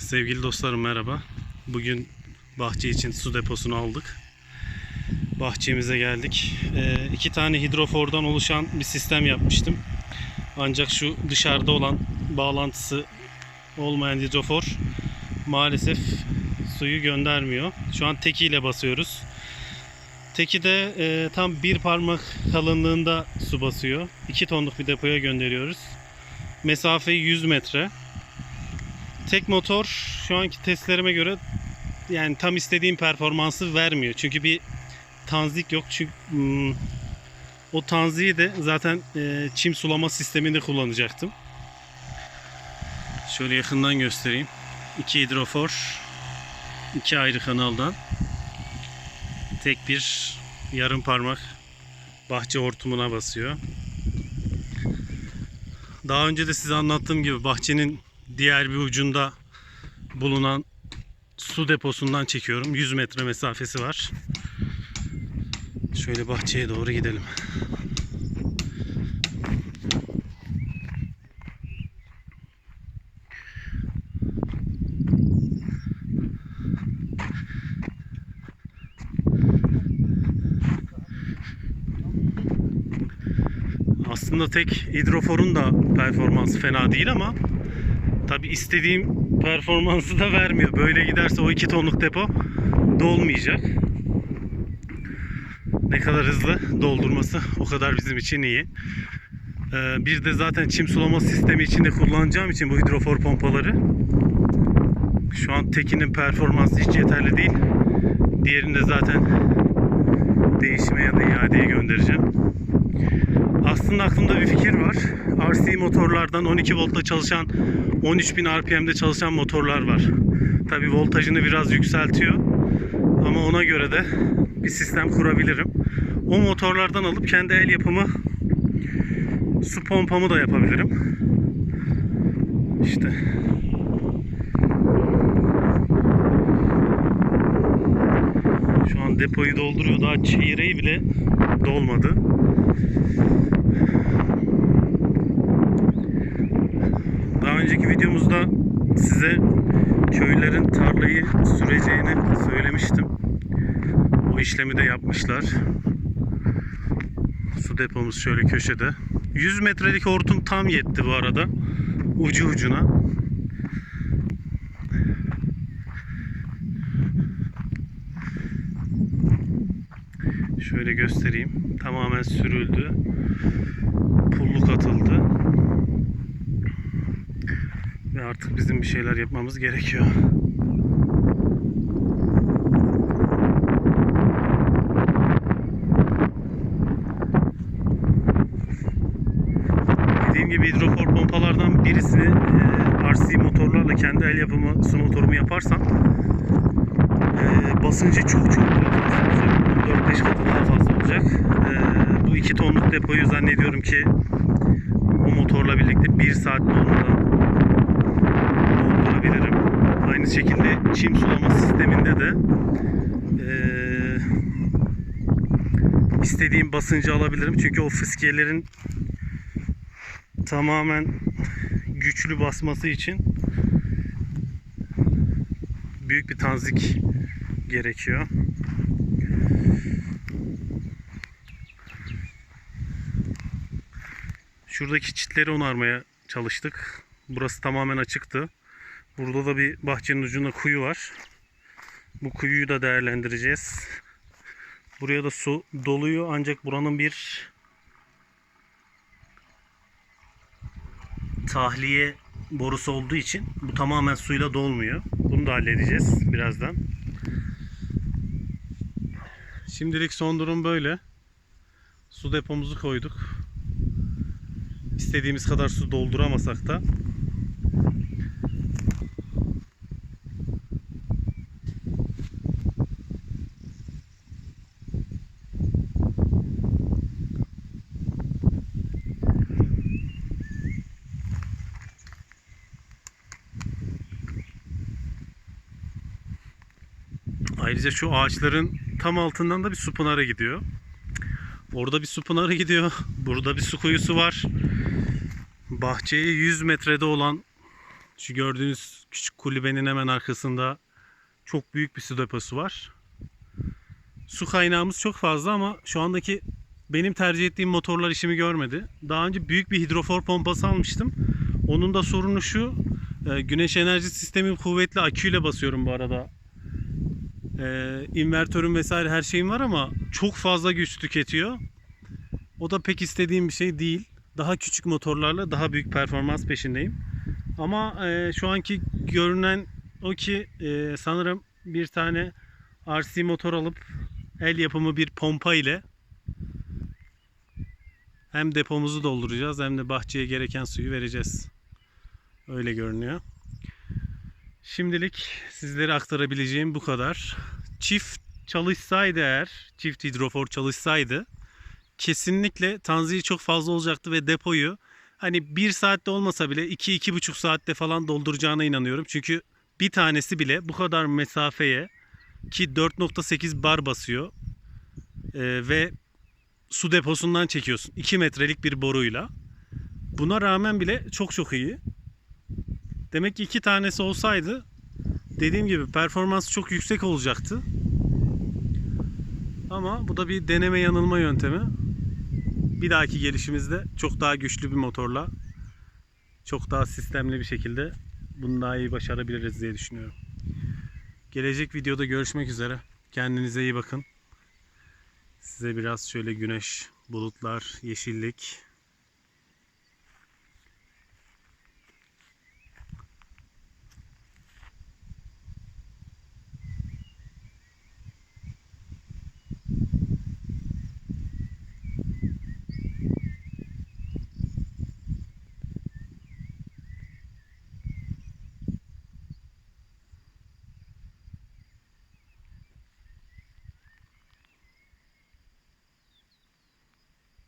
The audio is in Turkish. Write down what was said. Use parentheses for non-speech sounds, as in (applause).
Sevgili dostlarım merhaba. Bugün bahçe için su deposunu aldık. Bahçemize geldik. Ee, iki tane hidrofordan oluşan bir sistem yapmıştım. Ancak şu dışarıda olan bağlantısı olmayan hidrofor maalesef suyu göndermiyor. Şu an tekiyle basıyoruz. Teki de e, tam bir parmak kalınlığında su basıyor. 2 tonluk bir depoya gönderiyoruz. Mesafe 100 metre. Tek motor şu anki testlerime göre yani tam istediğim performansı vermiyor. Çünkü bir tanzik yok. Çünkü hmm, o tanziyi de zaten e, çim sulama sisteminde kullanacaktım. Şöyle yakından göstereyim. İki hidrofor, iki ayrı kanaldan tek bir yarım parmak bahçe hortumuna basıyor. Daha önce de size anlattığım gibi bahçenin diğer bir ucunda bulunan su deposundan çekiyorum. 100 metre mesafesi var. Şöyle bahçeye doğru gidelim. Aslında tek hidroforun da performansı fena değil ama tabi istediğim performansı da vermiyor. Böyle giderse o 2 tonluk depo dolmayacak. Ne kadar hızlı doldurması o kadar bizim için iyi. Ee, bir de zaten çim sulama sistemi içinde kullanacağım için bu hidrofor pompaları şu an tekinin performansı hiç yeterli değil. Diğerini de zaten değişime ya da iadeye göndereceğim. Aslında aklımda bir fikir var. RC motorlardan 12 voltta çalışan 13.000 RPM'de çalışan motorlar var. Tabi voltajını biraz yükseltiyor. Ama ona göre de bir sistem kurabilirim. O motorlardan alıp kendi el yapımı su pompamı da yapabilirim. İşte şu an depoyu dolduruyor. Daha çeyreği bile dolmadı. Daha önceki videomuzda size köylerin tarlayı süreceğini söylemiştim. O işlemi de yapmışlar. Su depomuz şöyle köşede. 100 metrelik hortum tam yetti bu arada. Ucu ucuna. Şöyle göstereyim. Tamamen sürüldü. Pulluk atıldı. Ve artık bizim bir şeyler yapmamız gerekiyor. Dediğim gibi hidrofor pompalardan birisini e, RC motorlarla kendi el yapımı su motorumu yaparsam e, basıncı çok çok daha fazla olacak. 4-5 katı daha fazla olacak. E, bu 2 tonluk depoyu zannediyorum ki o motorla birlikte 1 saat dolmadan doldurabilirim. Aynı şekilde çim sulama sisteminde de eee, istediğim basıncı alabilirim. Çünkü o fıskiyelerin tamamen güçlü basması için büyük bir tanzik gerekiyor. Şuradaki çitleri onarmaya çalıştık. Burası tamamen açıktı. Burada da bir bahçenin ucunda kuyu var. Bu kuyuyu da değerlendireceğiz. Buraya da su doluyor ancak buranın bir tahliye borusu olduğu için bu tamamen suyla dolmuyor. Bunu da halledeceğiz birazdan. Şimdilik son durum böyle. Su depomuzu koyduk. İstediğimiz kadar su dolduramasak da Ayrıca şu ağaçların tam altından da bir su pınarı gidiyor. Orada bir su pınarı gidiyor. (laughs) Burada bir su kuyusu var. Bahçeye 100 metrede olan Şu gördüğünüz küçük kulübenin hemen arkasında çok büyük bir su deposu var. Su kaynağımız çok fazla ama şu andaki benim tercih ettiğim motorlar işimi görmedi. Daha önce büyük bir hidrofor pompası almıştım. Onun da sorunu şu. e, Güneş enerji sistemim kuvvetli aküyle basıyorum bu arada. E, invertörüm vesaire her şeyim var ama çok fazla güç tüketiyor. O da pek istediğim bir şey değil. Daha küçük motorlarla daha büyük performans peşindeyim. Ama e, şu anki görünen o ki e, sanırım bir tane RC motor alıp el yapımı bir pompa ile hem depomuzu dolduracağız hem de bahçeye gereken suyu vereceğiz. Öyle görünüyor. Şimdilik sizlere aktarabileceğim bu kadar. Çift çalışsaydı eğer, çift hidrofor çalışsaydı kesinlikle tanziyi çok fazla olacaktı ve depoyu hani bir saatte olmasa bile 2-2,5 saatte falan dolduracağına inanıyorum. Çünkü bir tanesi bile bu kadar mesafeye ki 4.8 bar basıyor Ee, ve su deposundan çekiyorsun. 2 metrelik bir boruyla. Buna rağmen bile çok çok iyi. Demek ki iki tanesi olsaydı dediğim gibi performans çok yüksek olacaktı. Ama bu da bir deneme yanılma yöntemi. Bir dahaki gelişimizde çok daha güçlü bir motorla çok daha sistemli bir şekilde bunu daha iyi başarabiliriz diye düşünüyorum. Gelecek videoda görüşmek üzere. Kendinize iyi bakın. Size biraz şöyle güneş, bulutlar, yeşillik,